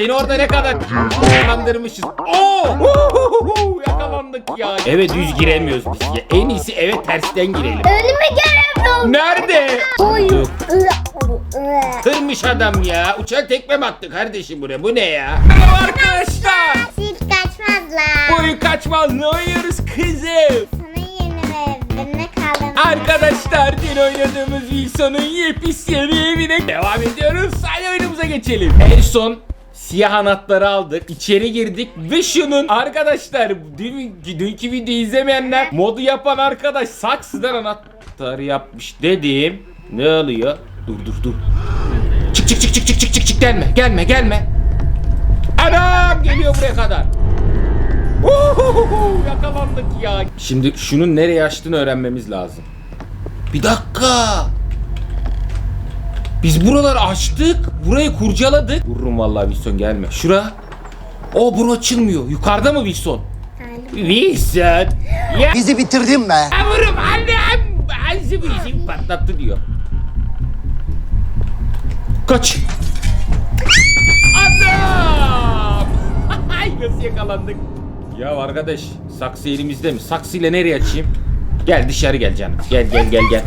Seni orada ne kadar kandırmışız. Oo! Yakalandık ya. Eve düz giremiyoruz biz ya. En iyisi eve tersten girelim. Ölümü göremiyorum. Nerede? Oy. Kırmış adam ya. Uçak tekme mi attı kardeşim buraya? Bu ne ya? Merhaba arkadaşlar. Hiç kaçmazlar. Boyu kaçmaz ne oynuyoruz kızım? Sana yeni evine kaldım. Arkadaşlar dün oynadığımız Wilson'un yepis yeni evine devam ediyoruz. Hadi oyunumuza geçelim. En son siyah anahtarı aldık. İçeri girdik ve şunun arkadaşlar dün, dünkü videoyu izlemeyenler modu yapan arkadaş saksıdan anahtarı yapmış dedim. Ne oluyor? Dur dur dur. Çık çık çık çık çık çık çık çık gelme gelme gelme. Anam geliyor buraya kadar. Uhuhuhu, yakalandık ya. Şimdi şunun nereye açtığını öğrenmemiz lazım. Bir dakika. Biz buraları açtık. Burayı kurcaladık. Vururum vallahi Wilson gelme. Şura. O bura açılmıyor. Yukarıda mı Wilson? Wilson. Ya Bizi bitirdin be. vururum annem. Ağzı bizim patlattı diyor. Kaç. Adam. Ay nasıl yakalandık. Ya arkadaş saksı elimizde mi? Saksıyla nereye açayım? Gel dışarı gel canım. Gel gel gel gel.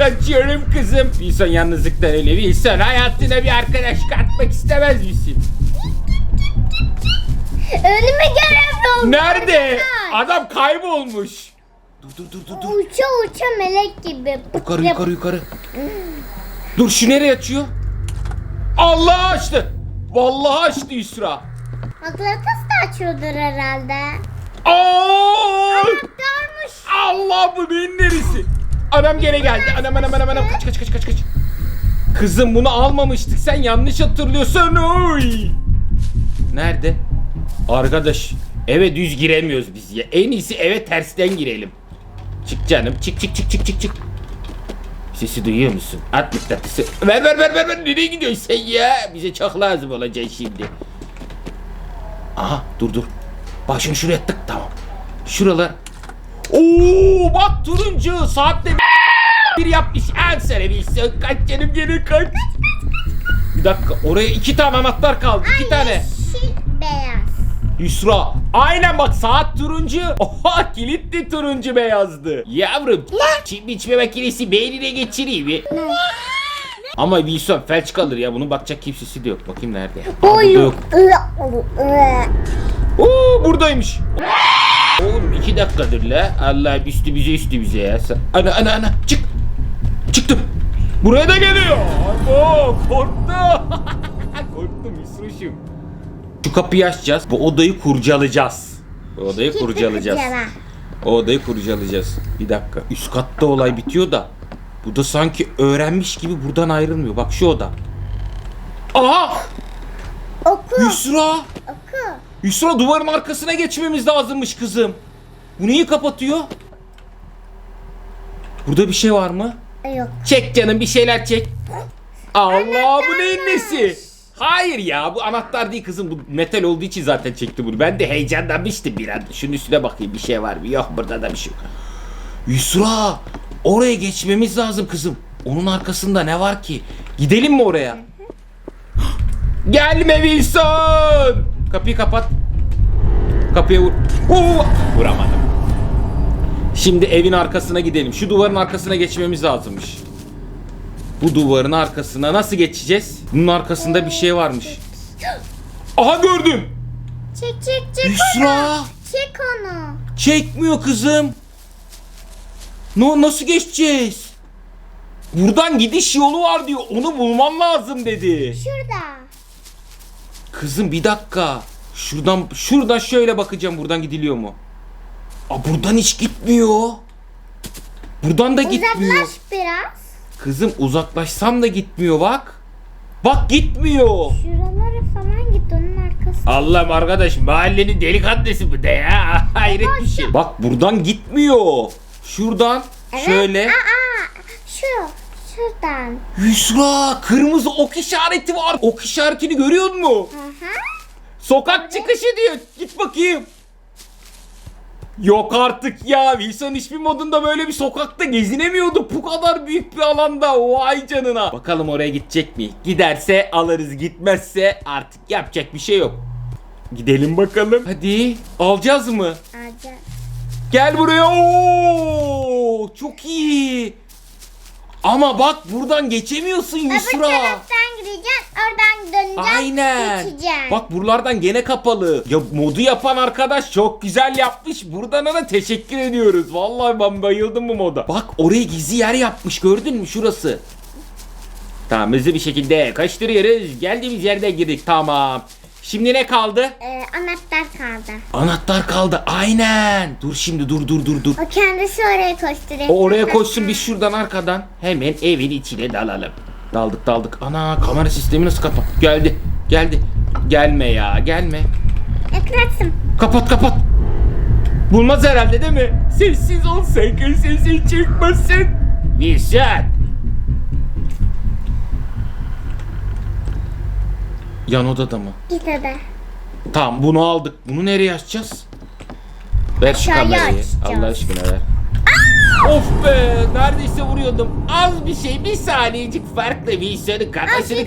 Kaçıyorum kızım. Wilson yalnızlıktan öyle. Wilson hayatına bir arkadaş katmak istemez misin? Ölümü göremiyorum. Nerede? Adam kaybolmuş. Dur dur dur dur dur. Uça uça melek gibi. Yukarı yukarı yukarı. Dur şu nereye açıyor? Allah açtı. Vallahi açtı Yusra. Atlatas da açıyordur herhalde. Aa! Anahtarmış. Allah bu neyin neresi? Anam gene geldi. Anam anam anam anam kaç kaç kaç kaç kaç. Kızım bunu almamıştık. Sen yanlış hatırlıyorsun. Oy. Nerede? Arkadaş eve düz giremiyoruz biz ya. En iyisi eve tersten girelim. Çık canım. Çık çık çık çık çık çık. Sesi duyuyor musun? At mıknatısı. Ver ver ver ver ver. Nereye gidiyorsun sen ya? Bize çok lazım olacak şimdi. Aha dur dur. Bak şunu şuraya tık tamam. Şuralar. Oo bak turuncu saatte bir yapmış. En sene bilsin. Kaç canım geri kaç. Bir dakika oraya iki tane anahtar kaldı. iki tane. Beyaz. Yusra. Aynen bak saat turuncu. Oha kilit de turuncu beyazdı. Yavrum. Çim biçme makinesi beynine geçireyim mi? Ama Wilson felç kalır ya. Bunun bakacak kimsesi de yok. Bakayım nerede? Aa, burada yok. Oo buradaymış. Oğlum iki dakikadır la. Allah üstü bize üstü bize ya. Ana ana ana çık. Çıktım. Buraya da geliyor. Oo korktum. korktum Yusruş'um. Şu kapıyı açacağız. Bu odayı kurcalayacağız. Bu odayı kurcalayacağız. Kurcala. O odayı kurcalayacağız. Bir dakika. Üst katta olay bitiyor da. Bu da sanki öğrenmiş gibi buradan ayrılmıyor. Bak şu oda. Aha! Oku. Yusra! Oku. Yusra duvarın arkasına geçmemiz lazımmış kızım. Bu neyi kapatıyor? Burada bir şey var mı? Yok. Çek canım bir şeyler çek. Allah bu neyin nesi? Hayır ya bu anahtar değil kızım bu metal olduğu için zaten çekti bunu. Ben de heyecanlanmıştım bir an. Şunun üstüne bakayım bir şey var mı? Yok burada da bir şey yok. Yusra oraya geçmemiz lazım kızım. Onun arkasında ne var ki? Gidelim mi oraya? Gelme Wilson! Kapıyı kapat. Kapıya vur. Oo! Vuramadım. Şimdi evin arkasına gidelim. Şu duvarın arkasına geçmemiz lazımmış. Bu duvarın arkasına nasıl geçeceğiz? Bunun arkasında bir şey varmış. Aha gördüm. Çek çek çek Yusra. onu. Çek onu. Çekmiyor kızım. No, nasıl geçeceğiz? Buradan gidiş yolu var diyor. Onu bulman lazım dedi. Şurada. Kızım bir dakika. Şuradan şuradan şöyle bakacağım buradan gidiliyor mu? Aa buradan hiç gitmiyor. Buradan da gitmiyor. Uzaklaş biraz. Kızım uzaklaşsam da gitmiyor bak. Bak gitmiyor. Şuralara falan git onun arkasına. Allah'ım arkadaş mahallenin delikanlısı bu de ya. Hayret bir şey. Bak buradan gitmiyor. Şuradan şöyle. Aa, şu. Şuradan. Yusra kırmızı ok işareti var. Ok işaretini görüyor musun? Aha. Sokak çıkışı diyor. Git bakayım. Yok artık ya. Wilson hiçbir modunda böyle bir sokakta gezinemiyordu. Bu kadar büyük bir alanda. Vay canına. Bakalım oraya gidecek mi? Giderse alırız. Gitmezse artık yapacak bir şey yok. Gidelim bakalım. Hadi. Alacağız mı? Alacağız. Gel buraya. Oo! Çok iyi. Ama bak buradan geçemiyorsun Öbür Yusra. taraftan gireceksin. Oradan döneceksin. Aynen. Geçeceksin. Bak buralardan gene kapalı. Ya modu yapan arkadaş çok güzel yapmış. Buradan ona teşekkür ediyoruz. Vallahi ben bayıldım bu moda. Bak oraya gizli yer yapmış gördün mü şurası. Tamam hızlı bir şekilde kaçtırıyoruz. Geldiğimiz yerde girdik tamam. Şimdi ne kaldı? Ee, anahtar kaldı. Anahtar kaldı aynen. Dur şimdi dur dur dur dur. O kendisi oraya koşturuyor. O oraya koşsun biz şuradan arkadan hemen evin içine dalalım. Daldık daldık. Ana kamera sistemi nasıl kapat? Geldi. Geldi. Gelme ya gelme. Ekratsın. Kapat kapat. Bulmaz herhalde değil mi? Sessiz ol sakın sesin çıkmasın. Wilson. Yan odada mı? Git hadi. Tamam bunu aldık. Bunu nereye açacağız? Ver şu Aşağıya kamerayı. açacağız. Allah aşkına ver. Of be neredeyse vuruyordum. Az bir şey bir saniyecik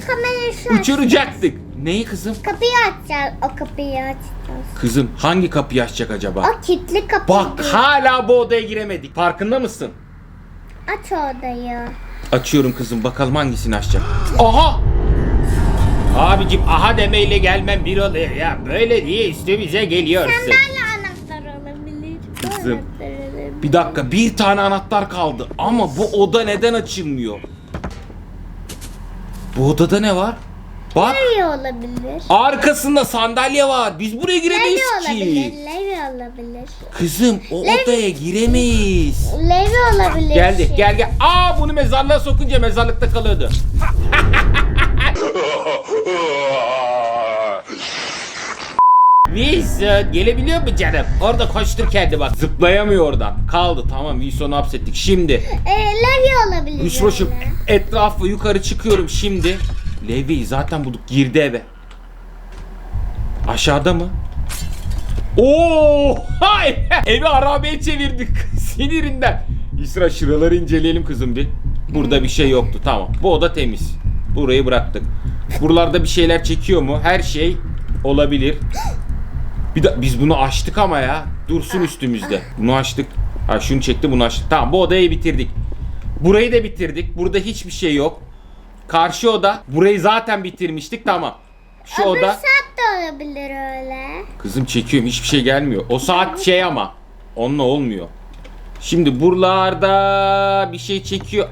şu kamerayı şu aç. uçuracaktık. Neyi kızım? Kapıyı açacağız. O kapıyı açacağız. Kızım hangi kapıyı açacak acaba? O kilitli kapı. Bak hala bu odaya giremedik. Farkında mısın? Aç odayı. Açıyorum kızım bakalım hangisini açacak. Aha! Abicim aha demeyle gelmem bir oluyor ya. Böyle diye üstümüze geliyorsun. Sandalye anahtar olabilir. Kızım. anahtar olabilir. Bir dakika bir tane anahtar kaldı ama bu oda neden açılmıyor? Bu odada ne var? Bak Levye olabilir. arkasında sandalye var. Biz buraya giremeyiz olabilir. ki. Levye olabilir. Kızım o Levye- odaya giremeyiz. Levye olabilir. Geldi gel gel. Aa bunu mezarlığa sokunca mezarlıkta kalıyordu. Wilson gelebiliyor mu canım? Orada koştur kendi bak. Zıplayamıyor oradan. Kaldı tamam Wilson'u hapsettik. Şimdi Ee, levye olabilir. Yusuf'um öyle. etrafı yukarı çıkıyorum şimdi. Levi'yi zaten bulduk girdi eve. Aşağıda mı? Oo! Hay! Evi arabaya çevirdik sinirinden. Yusra şuraları inceleyelim kızım bir. Burada bir şey yoktu tamam. Bu oda temiz. Burayı bıraktık. Buralarda bir şeyler çekiyor mu? Her şey olabilir. Bir de biz bunu açtık ama ya. Dursun üstümüzde. Bunu açtık. Ha şunu çekti bunu açtık. Tamam bu odayı bitirdik. Burayı da bitirdik. Burada hiçbir şey yok. Karşı oda. Burayı zaten bitirmiştik tamam. Şu Öbür oda. saat de olabilir öyle. Kızım çekiyorum hiçbir şey gelmiyor. O saat şey ama. Onunla olmuyor. Şimdi buralarda bir şey çekiyor.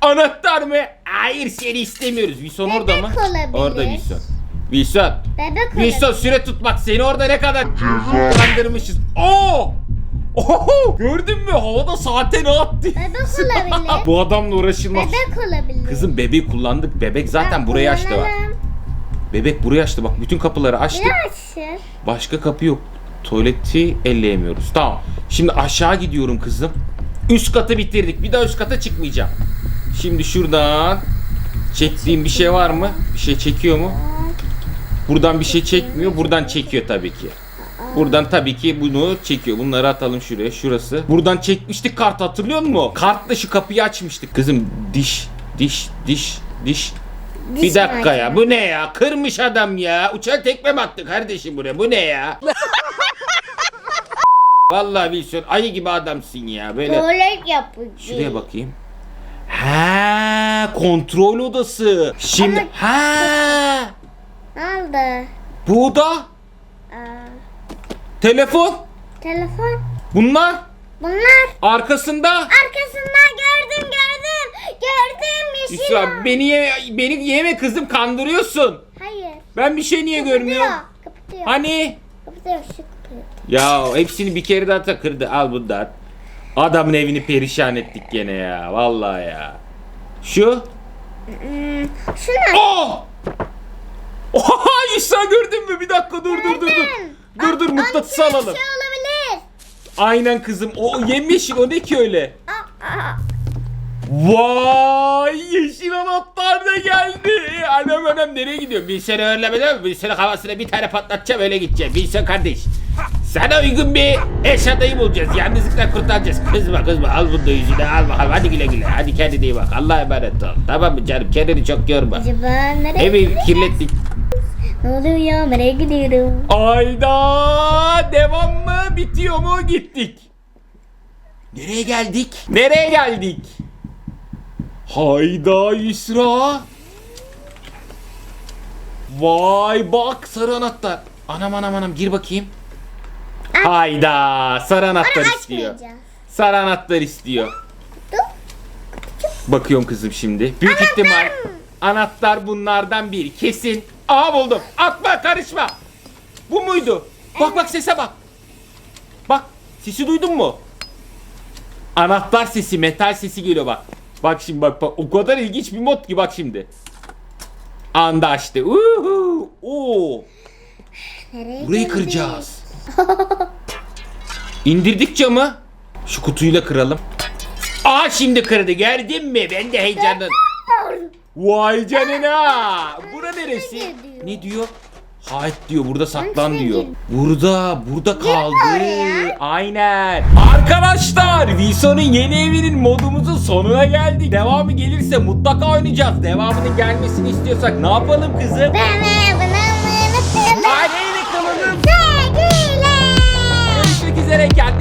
Anahtar mı? Hayır seni istemiyoruz. Wilson orada mı? Bebek olabilir. Orada Wilson. Wilson. Bebek olabilir. Wilson süre tutmak seni orada ne kadar kandırmışız. Oo! Oho! Gördün mü? Havada saate ne attı? Bebek olabilir. Bu adamla uğraşılmaz. Bebek olabilir. Kızım bebeği kullandık. Bebek zaten Ha, burayı açtı bak. Bebek burayı açtı bak. Bütün kapıları açtı. Bir açır. Başka kapı yok. Tuvaleti elleyemiyoruz. Tamam. Şimdi aşağı gidiyorum kızım. Üst katı bitirdik. Bir daha üst kata çıkmayacağım. Şimdi şuradan çektiğim bir şey var mı? Bir şey çekiyor mu? Buradan bir şey çekmiyor. Buradan çekiyor tabii ki. Buradan tabii ki bunu çekiyor. Bunları atalım şuraya. Şurası. Buradan çekmiştik kart hatırlıyor musun? Kartla şu kapıyı açmıştık. Kızım diş, diş, diş, diş. Bir Diş dakika macunu. ya. Bu ne ya? Kırmış adam ya. Uçağa tekme mi attı kardeşim buraya? Bu ne ya? Vallahi Wilson ayı gibi adamsın ya. Böyle Tuvalet yapıcı. şuraya bakayım. Ha, kontrol odası. Şimdi ha, Ne oldu? bu oda. Aa, Telefon. telefon. Bunlar Bunlar arkasında. arkasından gördüm gördüm. Gördüm yeşil. İsra beni ye, beni yeme kızım kandırıyorsun. Hayır. Ben bir şey niye görmüyorum? Kapatıyor. Hani? Kapatıyor şu. Ya hepsini bir kere daha takırdı. Al bundan. Adamın evini perişan ettik gene ya. Vallahi ya. Şu. Hmm, şunu Oh! Oha İsa gördün mü? Bir dakika dur dur dur dur. Dur dur Onun mıknatıs içinde bir alalım. Şey olabilir. Aynen kızım. O yemyeşil o ne ki öyle? Vay yeşil anahtar da geldi. Anam anam nereye gidiyor? Bir sene öğrenmeden mi? Bir sene havasına bir tane patlatacağım öyle gideceğim. Bir sene kardeş. Sana uygun bir eş adayı bulacağız. Yalnızlıktan kurtaracağız. Kızma kızma al bunu da yüzüne al bakalım. Hadi güle güle. Hadi kendine iyi bak. Allah'a emanet ol. Tamam mı canım? Kendini çok yorma. Acaba nereye Evi kirlettik. Ne oluyor ya? Nereye gidiyorum? Ayda devam mı? Bitiyor mu? Gittik. Nereye geldik? Nereye geldik? Hayda Yusra. Vay bak sarı anahtar. Anam anam anam gir bakayım. Hayda sarı anahtar istiyor. Açmayacağız. Sarı anahtar istiyor. Dur. Bakıyorum kızım şimdi. Büyük ihtimal anahtar bunlardan biri. Kesin. Aa buldum. Atma karışma. Bu muydu? Bak bak sese bak. Bak sesi duydun mu? Anahtar sesi, metal sesi geliyor bak. Bak şimdi bak, bak o kadar ilginç bir mod ki bak şimdi. Anda açtı. Uhu. Oo. Nereye Burayı geldik? kıracağız. İndirdik camı. Şu kutuyla kıralım. Aa şimdi kırdı gördün mü? Ben de heyecandan. Vay canına. Bura neresi? Ne diyor? Hayt diyor burada saklan diyor. Burada burada kaldı. Aynen. Arkadaşlar Vison'un yeni evinin modumuzun sonuna geldik. Devamı gelirse mutlaka oynayacağız. Devamının gelmesini istiyorsak ne yapalım kızım? Aileyle kalalım. Görüşmek üzere kendinize.